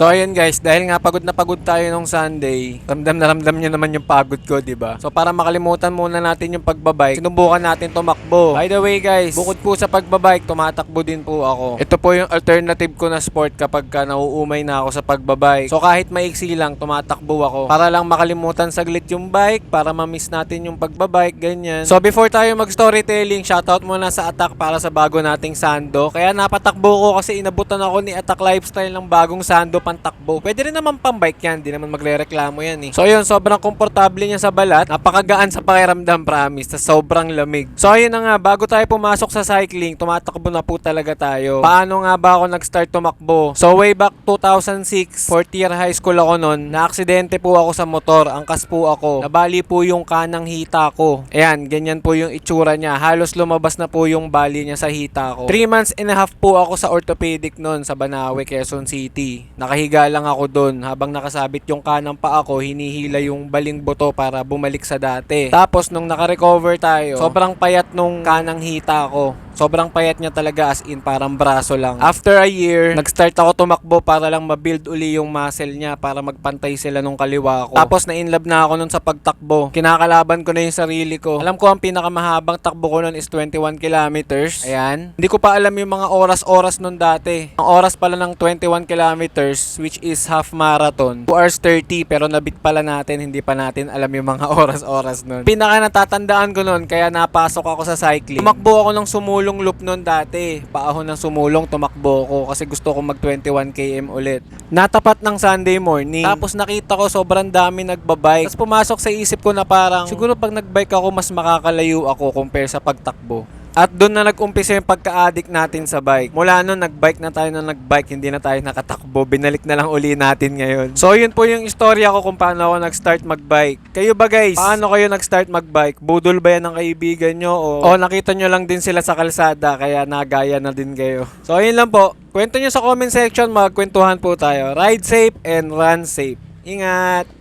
So ayun guys, dahil nga pagod na pagod tayo nung Sunday, ramdam na ramdam nyo naman yung pagod ko, di ba? So para makalimutan muna natin yung pagbabike, sinubukan natin tumakbo. By the way guys, bukod po sa pagbabike, tumatakbo din po ako. Ito po yung alternative ko na sport kapag ka nauumay na ako sa pagbabike. So kahit maiksi lang, tumatakbo ako. Para lang makalimutan saglit yung bike, para ma-miss natin yung pagbabike, ganyan. So before tayo mag-storytelling, shoutout muna sa Attack para sa bago nating Sando. Kaya napatakbo ko kasi inabutan ako ni Attack Lifestyle ng bagong Sando pantakbo. Pwede rin naman pang bike yan, di naman magre-reklamo yan eh. So yun, sobrang komportable niya sa balat. Napakagaan sa pakiramdam, promise. Tas sobrang lamig. So ayun na nga, bago tayo pumasok sa cycling, tumatakbo na po talaga tayo. Paano nga ba ako nag-start tumakbo? So way back 2006, fourth year high school ako noon, na-aksidente po ako sa motor. Angkas po ako. Nabali po yung kanang hita ko. Ayan, ganyan po yung itsura niya. Halos lumabas na po yung bali niya sa hita ko. 3 months and a half po ako sa orthopedic noon sa Banawe, Quezon City. Nakahiga lang ako doon habang nakasabit yung kanang pa ako, hinihila yung baling buto para bumalik sa dati. Tapos nung naka-recover tayo, sobrang payat nung kanang hita ko. Sobrang payat niya talaga as in parang braso lang. After a year, nag-start ako tumakbo para lang ma-build uli yung muscle niya para magpantay sila nung kaliwa ko. Tapos na-inlove na ako nun sa pagtakbo. Kinakalaban ko na yung sarili ko. Alam ko ang pinakamahabang takbo ko nun is 21 kilometers. Ayan. Hindi ko pa alam yung mga oras-oras nun dati. Ang oras pala ng 21 kilometers which is half marathon. 2 hours 30 pero nabit pala natin. Hindi pa natin alam yung mga oras-oras nun. Pinaka natatandaan ko nun kaya napasok ako sa cycling. Tumakbo ako ng sumulong loop nun dati. Paahon ng sumulong tumakbo ko kasi gusto ko mag 21 km ulit. Natapat ng Sunday morning. Tapos nakita ko sobrang dami nagbabike. Tapos pumasok sa isip ko na parang siguro pag nagbike ako mas makakalayo ako compare sa pagtakbo. At doon na nag-umpisa yung pagka-addict natin sa bike. Mula noon, nag-bike na tayo na nag-bike, hindi na tayo nakatakbo. Binalik na lang uli natin ngayon. So, yun po yung istorya ko kung paano ako nag-start mag-bike. Kayo ba guys? Paano kayo nag-start mag-bike? Budol ba yan ng kaibigan nyo? O, o nakita nyo lang din sila sa kalsada, kaya nagaya na din kayo. So, ayun lang po. Kwento nyo sa comment section, magkwentuhan po tayo. Ride safe and run safe. Ingat!